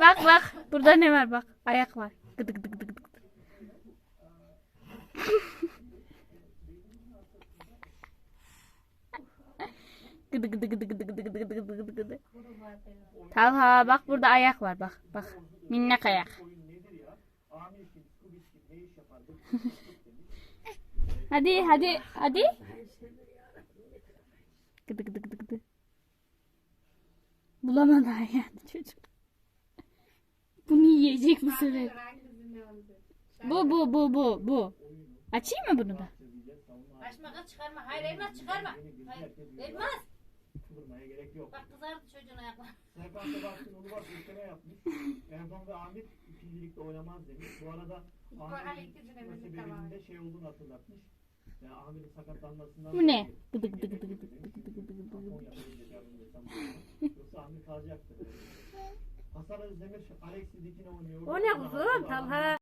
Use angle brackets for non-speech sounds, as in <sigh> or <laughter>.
Bak bak. Burada ne var bak. Ayak var. Gıdı gıdı gıdı gıdı. Gıdı gıdı gıdı gıdı gıdı gıdı gıdı gıdı gıdı. Talha bak burada ayak var bak bak. Minnak ayak. Hadi hadi hadi. Gıdı gıdı gıdı gıdı. Bulamadı yani çocuk. Bunu yiyecek bu sefer. Bu bu bu bu bu. Açayım mı bunu da? Kız çıkarma. Hayır elmas çıkarma. Hayır. Elmas. Vurmaya gerek yok. Bak kızardı çocuğun ayakları. <laughs> Serkan da baktın onu bak ülkeme yapmış. Erdoğan da Ahmet ikincilikte oynamaz demiş. Bu arada Ahmet'in sebebinde şey olduğunu hatırlatmış. Yani Ahmet'in sakatlanmasından Bu ne? Gıdı gıdı gıdı gıdı gıdı gıdı gıdı gıdı. Yoksa Ahmet kalacaktı. <laughs> Hasan Özdemir Alex'i dikine oynuyor. O ne kuzum? Talha.